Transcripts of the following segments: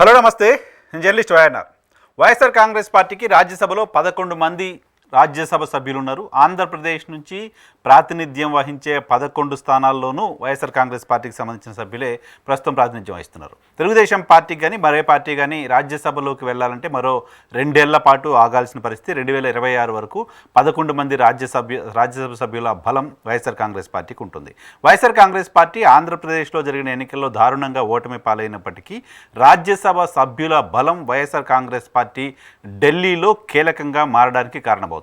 Hello నమస్తే. Journalist YNR. YSR Congress పార్టీకి రాజ్యసభలో పదకొండు మంది రాజ్యసభ సభ్యులు ఉన్నారు ఆంధ్రప్రదేశ్ నుంచి ప్రాతినిధ్యం వహించే పదకొండు స్థానాల్లోనూ వైఎస్ఆర్ కాంగ్రెస్ పార్టీకి సంబంధించిన సభ్యులే ప్రస్తుతం ప్రాతినిధ్యం వహిస్తున్నారు. తెలుగుదేశం పార్టీ కానీ మరే పార్టీ కానీ రాజ్యసభలోకి వెళ్ళాలంటే మరో రెండేళ్ళ పాటు ఆగాల్సిన పరిస్థితి. రెండు వేల ఇరవై ఆరు వరకు పదకొండు మంది రాజ్యసభ్య రాజ్యసభ సభ్యుల బలం వైఎస్ఆర్ కాంగ్రెస్ పార్టీకి ఉంటుంది. వైఎస్ఆర్ కాంగ్రెస్ పార్టీ ఆంధ్రప్రదేశ్లో జరిగిన ఎన్నికల్లో దారుణంగా ఓటమి పాలైనప్పటికీ రాజ్యసభ సభ్యుల బలం వైఎస్ఆర్ కాంగ్రెస్ పార్టీ ఢిల్లీలో కీలకంగా మారడానికి కారణమవుతుంది.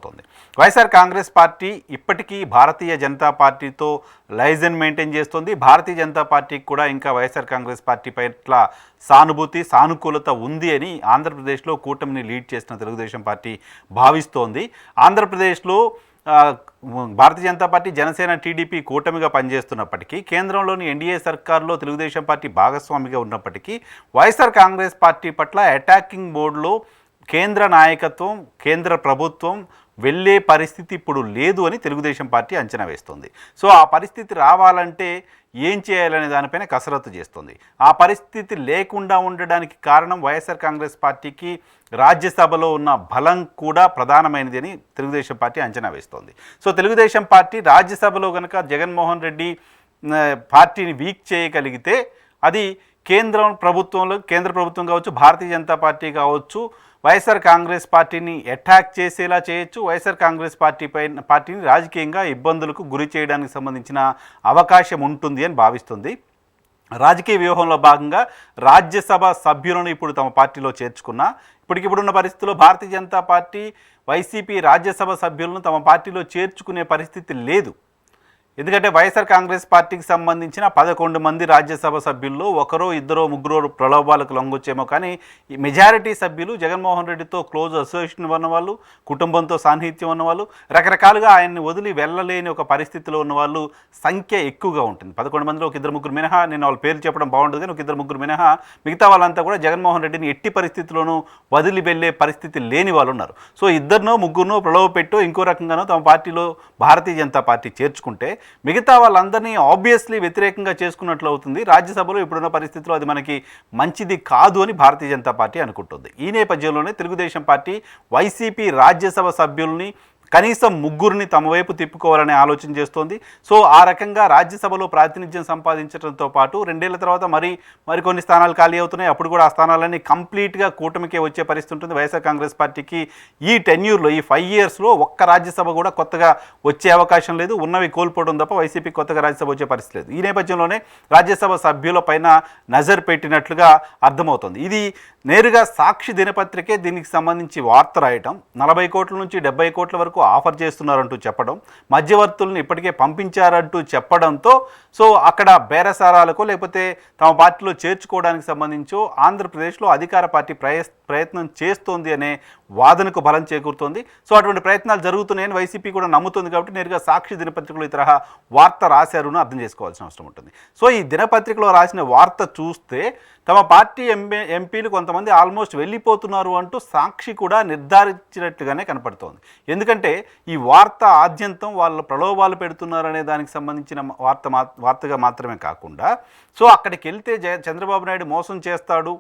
వైఎస్ఆర్ కాంగ్రెస్ పార్టీ ఇప్పటికీ భారతీయ జనతా పార్టీతో లైజన్ మెయింటైన్ చేస్తుంది. భారతీయ జనతా పార్టీకి కూడా ఇంకా వైఎస్ఆర్ కాంగ్రెస్ పార్టీ పట్ల సానుభూతి సానుకూలత ఉంది అని ఆంధ్రప్రదేశ్లో కూటమిని లీడ్ చేసిన తెలుగుదేశం పార్టీ భావిస్తోంది. ఆంధ్రప్రదేశ్లో భారతీయ జనతా పార్టీ జనసేన టీడీపీ కూటమిగా పనిచేస్తున్నప్పటికీ కేంద్రంలోని ఎన్డీఏ సర్కార్లో తెలుగుదేశం పార్టీ భాగస్వామిగా ఉన్నప్పటికీ వైఎస్ఆర్ కాంగ్రెస్ పార్టీ పట్ల అటాకింగ్ మోడ్లో కేంద్ర నాయకత్వం కేంద్ర ప్రభుత్వం వెళ్ళే పరిస్థితి ఇప్పుడు లేదు అని తెలుగుదేశం పార్టీ అంచనా వేస్తుంది. సో ఆ పరిస్థితి రావాలంటే ఏం చేయాలనే దానిపైన కసరత్తు చేస్తుంది. ఆ పరిస్థితి లేకుండా ఉండడానికి కారణం వైఎస్ఆర్ కాంగ్రెస్ పార్టీకి రాజ్యసభలో ఉన్న బలం కూడా ప్రధానమైనది అని తెలుగుదేశం పార్టీ అంచనా వేస్తోంది. సో తెలుగుదేశం పార్టీ రాజ్యసభలో కనుక జగన్మోహన్ రెడ్డి పార్టీని వీక్ చేయగలిగితే అది కేంద్రం ప్రభుత్వంలో కేంద్ర ప్రభుత్వం కావచ్చు భారతీయ జనతా పార్టీ కావచ్చు వైఎస్ఆర్ కాంగ్రెస్ పార్టీని అటాక్ చేసేలా చేయొచ్చు. వైఎస్ఆర్ కాంగ్రెస్ పార్టీ పైన పార్టీని రాజకీయంగా ఇబ్బందులకు గురి చేయడానికి సంబంధించిన అవకాశం ఉంటుంది అని భావిస్తుంది. రాజకీయ వ్యూహంలో భాగంగా రాజ్యసభ సభ్యులను ఇప్పుడు తమ పార్టీలో చేర్చుకున్న ఇప్పటికిప్పుడున్న పరిస్థితుల్లో భారతీయ జనతా పార్టీ వైసీపీ రాజ్యసభ సభ్యులను తమ పార్టీలో చేర్చుకునే పరిస్థితి లేదు. ఎందుకంటే వైఎస్ఆర్ కాంగ్రెస్ పార్టీకి సంబంధించిన పదకొండు మంది రాజ్యసభ సభ్యుల్లో ఒకరో ఇద్దరో ముగ్గురో ప్రలోభాలకు లొంగొచ్చేమో కానీ ఈ మెజారిటీ సభ్యులు జగన్మోహన్ రెడ్డితో క్లోజ్ అసోసియేషన్ ఉన్నవాళ్ళు కుటుంబంతో సాన్నిహిత్యం ఉన్నవాళ్ళు రకరకాలుగా ఆయన్ని వదిలి వెళ్ళలేని ఒక పరిస్థితిలో ఉన్న వాళ్ళు సంఖ్య ఎక్కువగా ఉంటుంది. పదకొండు మందిలో ఒక ఇద్దరు ముగ్గురు మినహా నేను వాళ్ళ పేరు చెప్పడం బాగుండదు కానీ ఒక ఇద్దరు ముగ్గురు మినహా మిగతా వాళ్ళంతా కూడా జగన్మోహన్ రెడ్డిని ఎట్టి పరిస్థితిలోనూ వదిలి వెళ్ళే పరిస్థితి లేని వాళ్ళు ఉన్నారు. సో ఇద్దరినో ముగ్గురునో ప్రలోభ పెట్టో ఇంకో రకంగానో తమ పార్టీలో భారతీయ జనతా పార్టీ చేర్చుకుంటే మిగతా వాళ్ళందరినీ ఆబ్వియస్లీ వ్యతిరేకంగా చేసుకున్నట్లు అవుతుంది. రాజ్యసభలో ఇప్పుడున్న పరిస్థితిలో అది మనకి మంచిది కాదు అని భారతీయ జనతా పార్టీ అనుకుంటుంది. ఈ నేపథ్యంలోనే తెలుగుదేశం పార్టీ వైసీపీ రాజ్యసభ సభ్యుల్ని కనీసం ముగ్గురిని తమ వైపు తిప్పుకోవాలనే ఆలోచన చేస్తోంది. సో ఆ రకంగా రాజ్యసభలో ప్రాతినిధ్యం సంపాదించడంతో పాటు రెండేళ్ళ తర్వాత మరి మరికొన్ని స్థానాలు ఖాళీ అవుతున్నాయి. అప్పుడు కూడా ఆ స్థానాలన్నీ కంప్లీట్గా కూటమికే వచ్చే పరిస్థితి ఉంటుంది. వైఎస్ఆర్ కాంగ్రెస్ పార్టీకి ఈ టెన్యూర్లో ఈ ఫైవ్ ఇయర్స్లో ఒక్క రాజ్యసభ కూడా కొత్తగా వచ్చే అవకాశం లేదు. ఉన్నవి కోల్పోవడం తప్ప వైసీపీ కొత్తగా రాజ్యసభ వచ్చే పరిస్థితి లేదు. ఈ నేపథ్యంలోనే రాజ్యసభ సభ్యుల పైన నజర్ పెట్టినట్లుగా అర్థమవుతుంది. ఇది నేరుగా సాక్షి దినపత్రికే దీనికి సంబంధించి వార్త రాయటం. నలభై కోట్ల నుంచి డెబ్బై కోట్ల వరకు ఆఫర్ చేస్తున్నారంటూ చెప్పడం మధ్యవర్తులను ఇప్పటికే పంపించారంటూ చెప్పడంతో సో అక్కడ బేరసారాలకు లేకపోతే తమ పార్టీలో చేర్చుకోవడానికి సంబంధించో ఆంధ్రప్రదేశ్లో అధికార పార్టీ ప్రయ ప్రయత్నం చేస్తోంది అనే వాదనకు బలం చేకూరుతోంది. సో అటువంటి ప్రయత్నాలు జరుగుతున్నాయని వైసీపీ కూడా నమ్ముతుంది కాబట్టి నేరుగా సాక్షి దినపత్రికలు ఈ తరహా వార్త రాశారును అర్థం చేసుకోవాల్సిన అవసరం ఉంటుంది. సో ఈ దినపత్రికలో రాసిన వార్త చూస్తే తమ పార్టీ ఎంపీ ఎంపీలు కొంతమంది ఆల్మోస్ట్ వెళ్ళిపోతున్నారు అంటూ సాక్షి కూడా నిర్ధారించినట్లుగానే కనపడుతోంది. ఎందుకంటే ఈ వార్త ఆద్యంతం వాళ్ళ ప్రలోభాలు పెడుతున్నారనే దానికి సంబంధించిన వార్త మా వార్తగా మాత్రమే కాకుండా సో అక్కడికి వెళ్తే జ చంద్రబాబు నాయుడు మోసం చేస్తాడు.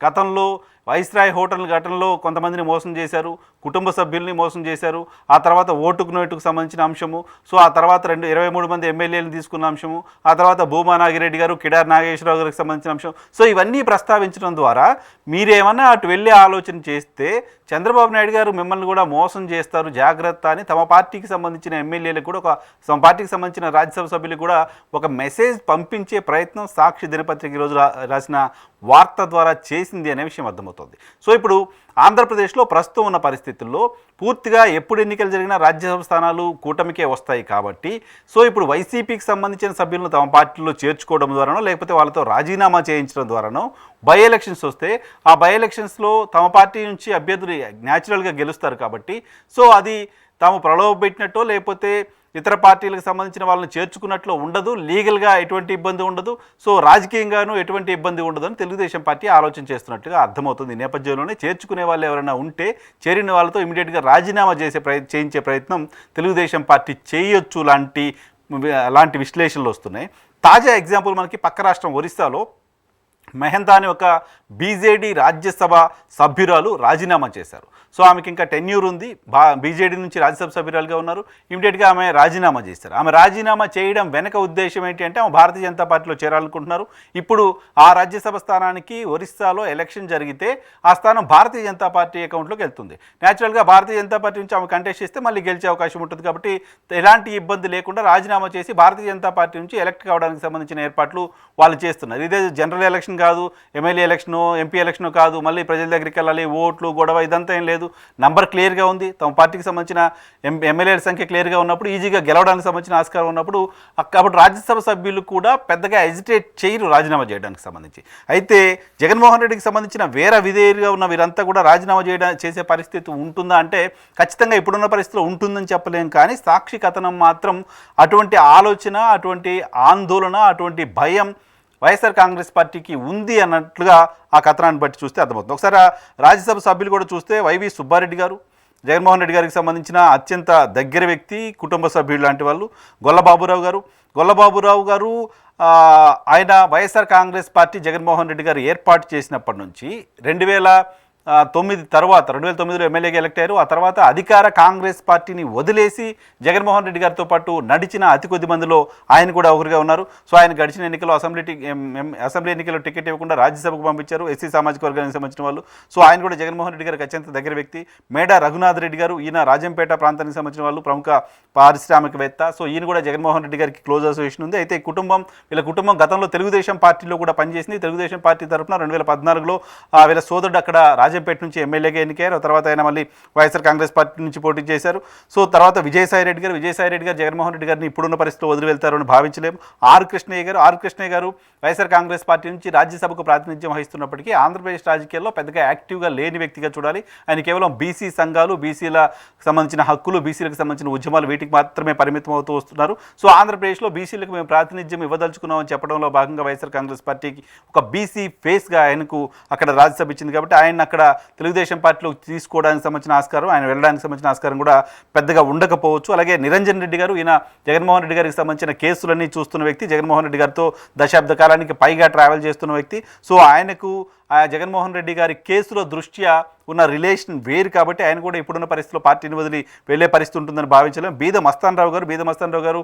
గతంలో వైస్రాయ్ హోటల్ ఘటనలో కొంతమందిని మోసం చేశారు కుటుంబ సభ్యుల్ని మోసం చేశారు. ఆ తర్వాత ఓటుకు నోటుకు సంబంధించిన అంశము. సో ఆ తర్వాత రెండు ఇరవై మూడు మంది ఎమ్మెల్యేలను తీసుకున్న అంశము. ఆ తర్వాత భూమా నాగిరెడ్డి గారు కిడార్ నాగేశ్వరరావు గారికి సంబంధించిన అంశం. సో ఇవన్నీ ప్రస్తావించడం ద్వారా మీరేమన్నా అటు వెళ్ళే ఆలోచన చేస్తే చంద్రబాబు నాయుడు గారు మిమ్మల్ని కూడా మోసం చేస్తారు జాగ్రత్త అని తమ పార్టీకి సంబంధించిన ఎమ్మెల్యేలకు కూడా ఒక తమ పార్టీకి సంబంధించిన రాజ్యసభ సభ్యులకు కూడా ఒక మెసేజ్ పంపించే ప్రయత్నం సాక్షి దినపత్రిక ఈరోజు రా- రాసిన వార్త ద్వారా చేసింది అనే విషయం అర్థమవుతుంది. సో ఇప్పుడు ఆంధ్రప్రదేశ్లో ప్రస్తుతం ఉన్న పరిస్థితుల్లో పూర్తిగా ఎప్పుడు ఎన్నికలు జరిగినా రాజ్యసభ స్థానాలు కూటమికే వస్తాయి కాబట్టి సో ఇప్పుడు వైసీపీకి సంబంధించిన సభ్యులను తమ పార్టీలో చేర్చుకోవడం ద్వారానో లేకపోతే వాళ్ళతో రాజీనామా చేయించడం ద్వారానో బై ఎలక్షన్స్ వస్తే ఆ బై ఎలక్షన్స్లో తమ పార్టీ నుంచి అభ్యర్థులు న్యాచురల్గా గెలుస్తారు కాబట్టి సో అది తాము ప్రలోభ పెట్టినట్టో లేకపోతే ఇతర పార్టీలకు సంబంధించిన వాళ్ళని చేర్చుకున్నట్లు ఉండదు లీగల్గా ఎటువంటి ఇబ్బంది ఉండదు సో రాజకీయంగానూ ఎటువంటి ఇబ్బంది ఉండదు అని తెలుగుదేశం పార్టీ ఆలోచన చేస్తున్నట్టుగా అర్థమవుతుంది. ఈ నేపథ్యంలోనే చేర్చుకునే వాళ్ళు ఎవరైనా ఉంటే చేరిన వాళ్ళతో ఇమీడియట్గా రాజీనామా చేసే ప్రయ చేయించే ప్రయత్నం తెలుగుదేశం పార్టీ చేయొచ్చు లాంటి లాంటి విశ్లేషణలు వస్తున్నాయి. తాజా ఎగ్జాంపుల్ మనకి పక్క రాష్ట్రం ఒరిస్సాలో మెహంతా అని ఒక బీజేడీ రాజ్యసభ సభ్యురాలు రాజీనామా చేశారు. సో ఆమెకి ఇంకా టెన్యూర్ ఉంది. బా బీజేడీ నుంచి రాజ్యసభ సభ్యురాలుగా ఉన్నారు. ఇమీడియట్గా ఆమె రాజీనామా చేశారు. ఆమె రాజీనామా చేయడం వెనక ఉద్దేశం ఏంటి అంటే ఆమె భారతీయ జనతా పార్టీలో చేరాలనుకుంటున్నారు. ఇప్పుడు ఆ రాజ్యసభ స్థానానికి ఒరిస్సాలో ఎలక్షన్ జరిగితే ఆ స్థానం భారతీయ జనతా పార్టీ అకౌంట్లోకి వెళ్తుంది. న్యాచురల్గా భారతీయ జనతా పార్టీ నుంచి ఆమె కంటెస్ట్ చేస్తే మళ్ళీ గెలిచే అవకాశం ఉంటుంది కాబట్టి ఎలాంటి ఇబ్బంది లేకుండా రాజీనామా చేసి భారతీయ జనతా పార్టీ నుంచి ఎలక్ట్ కావడానికి సంబంధించిన ఏర్పాట్లు వాళ్ళు చేస్తున్నారు. ఇదే జనరల్ ఎలక్షన్ కాదు ఎమ్మెల్యే ఎలక్షన్ ఎంపీ ఎలక్షన్ కాదు మళ్ళీ ప్రజల దగ్గరికి వెళ్ళాలి ఓట్లు గొడవ ఇదంతా ఏం లేదు. నంబర్ క్లియర్గా ఉంది. తమ పార్టీకి సంబంధించిన ఎం ఎమ్మెల్యేల సంఖ్య క్లియర్గా ఉన్నప్పుడు ఈజీగా గెలవడానికి సంబంధించిన ఆస్కారం ఉన్నప్పుడు అక్క- కాబట్టి రాజ్యసభ సభ్యులు కూడా పెద్దగా ఎజిటేట్ చేయరు రాజీనామా చేయడానికి సంబంధించి. అయితే జగన్మోహన్ రెడ్డికి సంబంధించిన వేరే విధేయులుగా ఉన్న వీరంతా కూడా రాజీనామా చేయడం చేసే పరిస్థితి ఉంటుందా అంటే ఖచ్చితంగా ఇప్పుడున్న పరిస్థితిలో ఉంటుందని చెప్పలేం. కానీ సాక్షి కథనం మాత్రం అటువంటి ఆలోచన అటువంటి ఆందోళన అటువంటి భయం వైఎస్ఆర్ కాంగ్రెస్ పార్టీకి ఉంది అన్నట్లుగా ఆ కథనాన్ని బట్టి చూస్తే అర్థమవుతుంది. ఒకసారి రాజ్యసభ సభ్యులు కూడా చూస్తే వైవి సుబ్బారెడ్డి గారు జగన్మోహన్ రెడ్డి గారికి సంబంధించిన అత్యంత దగ్గర వ్యక్తి కుటుంబ సభ్యుడు లాంటి వాళ్ళు గొల్లబాబురావు గారు. గొల్లబాబురావు గారు ఆయన వైఎస్ఆర్ కాంగ్రెస్ పార్టీ జగన్మోహన్ రెడ్డి గారు ఏర్పాటు చేసినప్పటి నుంచి రెండు వేల తొమ్మిది తర్వాత రెండు వేల తొమ్మిదిలో ఎమ్మెల్యేగా ఎలక్ట్ అయ్యారు. ఆ తర్వాత అధికార కాంగ్రెస్ పార్టీని వదిలేసి జగన్మోహన్ రెడ్డి గారితో పాటు నడిచిన అతి కొద్ది మందిలో ఆయన కూడా ఒకరిగా ఉన్నారు. సో ఆయన గడిచిన ఎన్నికల్లో అసెంబ్లీ అసెంబ్లీ ఎన్నికల్లో టికెట్ ఇవ్వకుండా రాజ్యసభకు పంపించారు. ఎస్సీ సామాజిక వర్గానికి సంబంధించిన వాళ్ళు. సో ఆయన కూడా జగన్మోహన్ రెడ్డి గారికి అత్యంత దగ్గర వ్యక్తి. మేడా రఘునాథ్ రెడ్డి గారు ఈయన రాజంపేట ప్రాంతానికి సంబంధించిన వాళ్ళు ప్రముఖ పారిశ్రామికవేత్త. సో ఈయన కూడా జగన్మోహన్ రెడ్డి గారికి క్లోజ్ అసోసియేషన్ ఉంది. అయితే కుటుంబం వీళ్ళ కుటుంబం గతంలో తెలుగుదేశం పార్టీలో కూడా పనిచేసింది. తెలుగుదేశం పార్టీ తరఫున రెండు వేల పద్నాలుగులో ఆ, వీళ్ళ సోదరుడు అక్కడ రాజంపేట నుంచి ఎమ్మెల్యేగా ఎన్నికయ్యారు. తర్వాత ఆయన మళ్ళీ వైఎస్ఆర్ కాంగ్రెస్ పార్టీ నుంచి పోటీ చేశారు. సో తర్వాత విజయసాయి రెడ్డి గారు విజయసాయి రెడ్డి గారు జగన్మోహన్ రెడ్డి గారిని ఇప్పుడున్న పరిస్థితిలో వదిలి వెళ్తారని భావించలేము. ఆర్ కృష్ణయ్య గారు ఆర్ కృష్ణయ్య గారు వైఎస్ఆర్ కాంగ్రెస్ పార్టీ నుంచి రాజ్యసభకు ప్రాతినిధ్యం వహిస్తున్నప్పటికీ ఆంధ్రప్రదేశ్ రాజకీయాల్లో పెద్దగా యాక్టివ్గా లేని వ్యక్తిగా చూడాలి. ఆయన కేవలం బీసీ సంఘాలు బీసీల సంబంధించిన హక్కులు బీసీలకు సంబంధించిన ఉద్యమాలు వీటికి మాత్రమే పరిమితం అవుతూ వస్తున్నారు. సో ఆంధ్రప్రదేశ్లో బీసీలకు మేము ప్రాతినిధ్యం ఇవ్వదలుచుకున్నామని చెప్పడంలో భాగంగా వైఎస్ఆర్ కాంగ్రెస్ పార్టీకి ఒక బీసీ ఫేస్గా ఆయనకు అక్కడ రాజ్యసభ ఇచ్చింది కాబట్టి ఆయన అక్కడ తెలుగుదేశం పార్టీలో తీసుకోవడానికి సంబంధించిన ఆస్కారం ఆయన వెళ్ళడానికి సంబంధించిన ఆస్కారం కూడా పెద్దగా ఉండకపోవచ్చు. అలాగే నిరంజన్ రెడ్డి గారు ఈయన జగన్మోహన్ రెడ్డి గారికి సంబంధించిన కేసులన్నీ చూస్తున్న వ్యక్తి జగన్మోహన్ రెడ్డి గారితో దశాబ్ద కాలానికి పైగా ట్రావెల్ చేస్తున్న వ్యక్తి. సో ఆయనకు ఆ జగన్మోహన్ రెడ్డి గారి కేసులో దృష్ట్యా ఉన్న రిలేషన్ వేరు కాబట్టి ఆయన కూడా ఇప్పుడున్న పరిస్థితిలో పార్టీని వదిలి వెళ్ళే పరిస్థితి ఉంటుందని భావించలేం. బీద మస్తాన్ రావు గారు బీద మస్తాన్ రావు గారు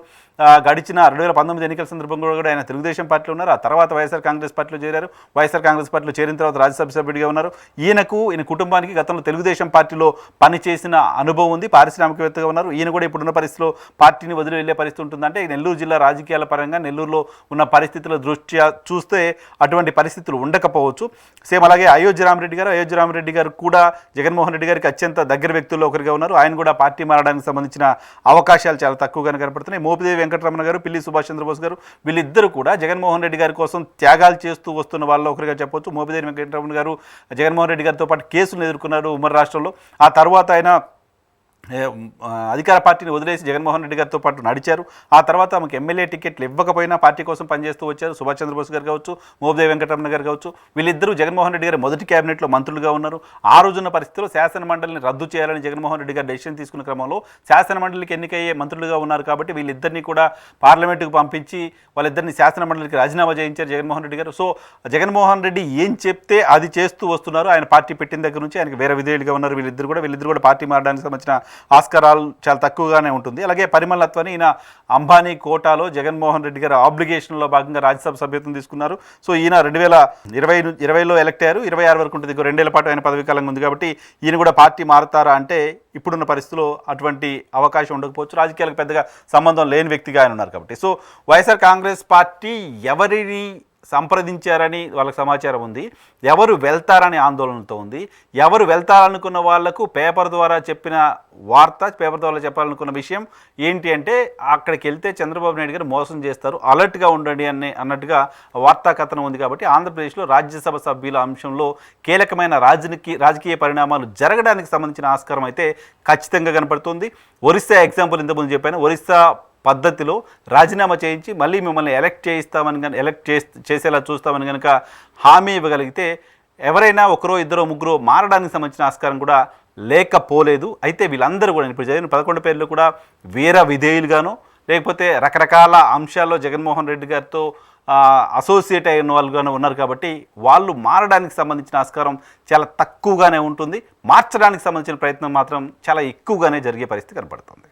గడిచిన రెండు వేల పంతొమ్మిది ఎన్నికల సందర్భంగా కూడా ఆయన తెలుగుదేశం పార్టీలో ఉన్నారు. ఆ తర్వాత వైఎస్ఆర్ కాంగ్రెస్ పార్టీలో చేరారు. వైఎస్ఆర్ కాంగ్రెస్ పార్టీలో చేరిన తర్వాత రాజ్యసభ సభ్యుడిగా ఉన్నారు. ఈయనకు ఈయన కుటుంబానికి గతంలో తెలుగుదేశం పార్టీలో పనిచేసిన అనుభవం ఉంది. పారిశ్రామికవేత్తగా ఉన్నారు. ఈయన కూడా ఇప్పుడున్న పరిస్థితిలో పార్టీని వదిలి వెళ్ళే పరిస్థితి ఉంటుందంటే నెల్లూరు జిల్లా రాజకీయాల పరంగా నెల్లూరులో ఉన్న పరిస్థితుల దృష్ట్యా చూస్తే అటువంటి పరిస్థితులు ఉండకపోవచ్చు. సేమ్ అలాగే అయోధ్య రామరెడ్డి గారు అయోధ్య రామరెడ్డి గారు కూడా జగన్మోహన్ రెడ్డి గారికి అత్యంత దగ్గర వ్యక్తుల్లో ఒకరిగా ఉన్నారు. ఆయన కూడా పార్టీ మారడానికి సంబంధించిన అవకాశాలు చాలా తక్కువగానే కనపడుతున్నాయి. మోపిదేవి వెంకటరమణ గారు పిల్లి సుభాష్ చంద్రబోస్ గారు వీళ్ళిద్దరూ కూడా జగన్మోహన్ రెడ్డి గారి కోసం త్యాగాలు చేస్తూ వస్తున్న వాళ్ళు ఒకరిగా చెప్పొచ్చు. మోపిదేవి వెంకటరమణ గారు జగన్మోహన్ రెడ్డి గారితో పాటు కేసులు ఎదుర్కొన్నారు ఉమ్మడి రాష్ట్రంలో. ఆ తర్వాత ఆయన అధికార పార్టీని వదిలేసి జగన్మోహన్ రెడ్డి గారితో పాటు నడిచారు. ఆ తర్వాత ఆమెకు ఎమ్మెల్యే టికెట్లు ఇవ్వకపోయినా పార్టీ కోసం పనిచేస్తూ వచ్చారు. సుభాష్ చంద్రబోస్ గారు కావచ్చు మోబదేవి వెంకటరమణ గారు కావచ్చు వీళ్ళిద్దరూ జగన్మోహన్ రెడ్డి గారి మొదటి క్యాబినెట్లో మంత్రులుగా ఉన్నారు. ఆ రోజున్న పరిస్థితిలో శాసన మండలిని రద్దు చేయాలని జగన్మోహన్ రెడ్డి గారు డెసిషన్ తీసుకున్న క్రమంలో శాసన మండలికి ఎన్నికయ్యే మంత్రులుగా ఉన్నారు కాబట్టి వీళ్ళిద్దరినీ కూడా పార్లమెంటుకు పంపించి వాళ్ళిద్దరిని శాసన మండలికి రాజీనామా చేయించారు జగన్మోహన్ రెడ్డి గారు. సో జగన్మోహన్ రెడ్డి ఏం చెప్తే అది చేస్తూ వస్తున్నారు. ఆయన పార్టీ పెట్టిన దగ్గర నుంచి ఆయనకు వేరే విధేయులుగా ఉన్నారు. వీళ్ళిద్దరు కూడా వీళ్ళిద్దరు కూడా పార్టీ మారడానికి సంబంధించిన ఆస్కారాలు చాలా తక్కువగానే ఉంటుంది. అలాగే పరిమళత్వాన్ని ఈయన అంబానీ కోటాలో జగన్మోహన్ రెడ్డి గారి ఆబ్లిగేషన్లో భాగంగా రాజ్యసభ సభ్యత్వం తీసుకున్నారు. సో ఈయన రెండు వేల ఇరవై ఇరవైలో ఎలక్ట్ అయ్యారు. ఇరవై ఆరు వరకు ఉంటుంది. రెండేళ్ళ పాటు ఆయన పదవీకాలంగా ఉంది కాబట్టి ఈయన కూడా పార్టీ మారుతారా అంటే ఇప్పుడున్న పరిస్థితిలో అటువంటి అవకాశం ఉండకపోవచ్చు. రాజకీయాలకు పెద్దగా సంబంధం లేని వ్యక్తిగా ఆయన ఉన్నారు కాబట్టి. సో వైఎస్ఆర్ కాంగ్రెస్ పార్టీ ఎవరిని సంప్రదించారని వాళ్ళకి సమాచారం ఉంది. ఎవరు వెళ్తారని ఆందోళనతో ఉంది. ఎవరు వెళ్తారనుకున్న వాళ్ళకు పేపర్ ద్వారా చెప్పిన వార్త పేపర్ ద్వారా చెప్పాలనుకున్న విషయం ఏంటి అంటే అక్కడికి వెళ్తే చంద్రబాబు నాయుడు గారు మోసం చేస్తారు అలర్ట్గా ఉండండి అని అన్నట్టుగా వార్తా కథనం ఉంది కాబట్టి ఆంధ్రప్రదేశ్లో రాజ్యసభ సభ్యుల అంశంలో కీలకమైన రాజకీయ రాజకీయ పరిణామాలు జరగడానికి సంబంధించిన ఆస్కారం అయితే ఖచ్చితంగా కనపడుతుంది. ఒరిస్సా ఎగ్జాంపుల్ ఇంతకుముందు చెప్పాను. ఒరిస్సా పద్ధతిలో రాజీనామా చేయించి మళ్ళీ మిమ్మల్ని ఎలక్ట్ చేయిస్తామని కానీ ఎలక్ట్ చే చేసేలా చూస్తామని కనుక హామీ ఇవ్వగలిగితే ఎవరైనా ఒకరో ఇద్దరో ముగ్గురో మారడానికి సంబంధించిన ఆస్కారం కూడా లేకపోలేదు. అయితే వీళ్ళందరూ కూడా ఇప్పుడు చదివిన పదకొండు పేర్లు కూడా వీర విధేయులుగాను లేకపోతే రకరకాల అంశాల్లో జగన్మోహన్ రెడ్డి గారితో అసోసియేట్ అయిన వాళ్ళుగానే ఉన్నారు కాబట్టి వాళ్ళు మారడానికి సంబంధించిన ఆస్కారం చాలా తక్కువగానే ఉంటుంది. మార్చడానికి సంబంధించిన ప్రయత్నం మాత్రం చాలా ఎక్కువగానే జరిగే పరిస్థితి కనపడుతుంది.